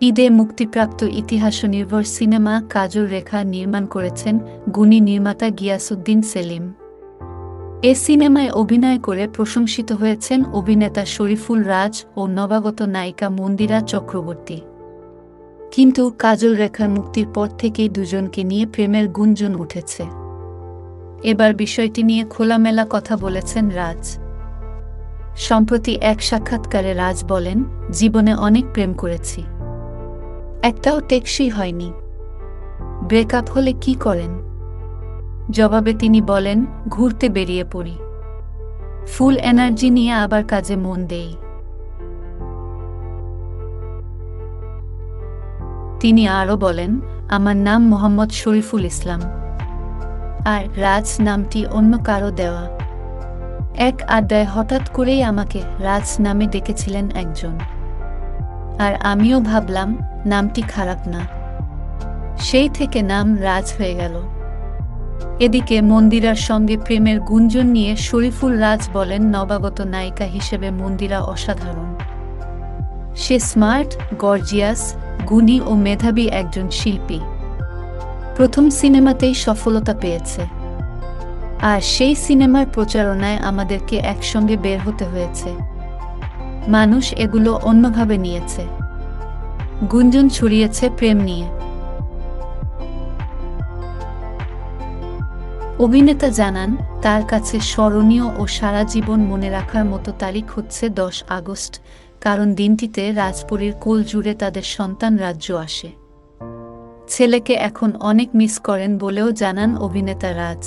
ঈদে মুক্তিপ্রাপ্ত ইতিহাস নির্ভর সিনেমা, কাজল রেখা নির্মাণ করেছেন গুণী নির্মাতা গিয়াসুদ্দিন সেলিম। এ সিনেমায় অভিনয় করে প্রশংসিত হয়েছেন অভিনেতা শরীফুল রাজ ও নবাগত নায়িকা মন্দিরা চক্রবর্তী। কিন্তু কাজল রেখার মুক্তির পর থেকেই দুজনকে নিয়ে প্রেমের গুঞ্জন উঠেছে। এবার বিষয়টি নিয়ে খোলামেলা কথা বলেছেন রাজ। সম্প্রতি এক সাক্ষাৎকারে রাজ বলেন, জীবনে অনেক প্রেম করেছি। একটাও টেকসই হয়নি। ব্রেকআপ হলে কি করেন? জবাবে তিনি বলেন, ঘুরতে বেরিয়ে পড়ি। ফুল এনার্জি নিয়ে আবার কাজে মন দেই। তিনি আরও বলেন, আমার নাম মোহাম্মদ শরীফুল ইসলাম। আর রাজ নামটি অন্য কারও দেওয়া। এক আড্ডায় হঠাৎ করেই আমাকে রাজ নামে ডেকেছিলেন একজন। আর আমিও ভাবলাম, নামটি খারাপ না। সেই থেকে নাম রাজ হয়ে গেল। এদিকে মন্দিরার সঙ্গে প্রেমের গুঞ্জন নিয়ে শরীফুল রাজ বলেন, নবাগত নায়িকা হিসেবে মন্দিরা অসাধারণ। সে স্মার্ট, গর্জিয়াস, গুণী ও মেধাবী একজন শিল্পী। প্রথম সিনেমাতেই সফলতা পেয়েছে। আর সেই সিনেমার প্রচারণায় আমাদেরকে একসঙ্গে বের হতে হয়েছে। মানুষ এগুলো অন্যভাবে নিয়েছে। গুঞ্জন ছড়িয়েছে প্রেম নিয়ে। অভিনেতা জানান, তার কাছে স্মরণীয় ও সারা জীবন মনে রাখার মতো তারিখ হচ্ছে দশ আগস্ট, কারণ দিনটিতে রাজপুরীর কোল জুড়ে তাদের সন্তান রাজ্য আসে। ছেলেকে এখন অনেক মিস করেন বলেও জানান অভিনেতা রাজ।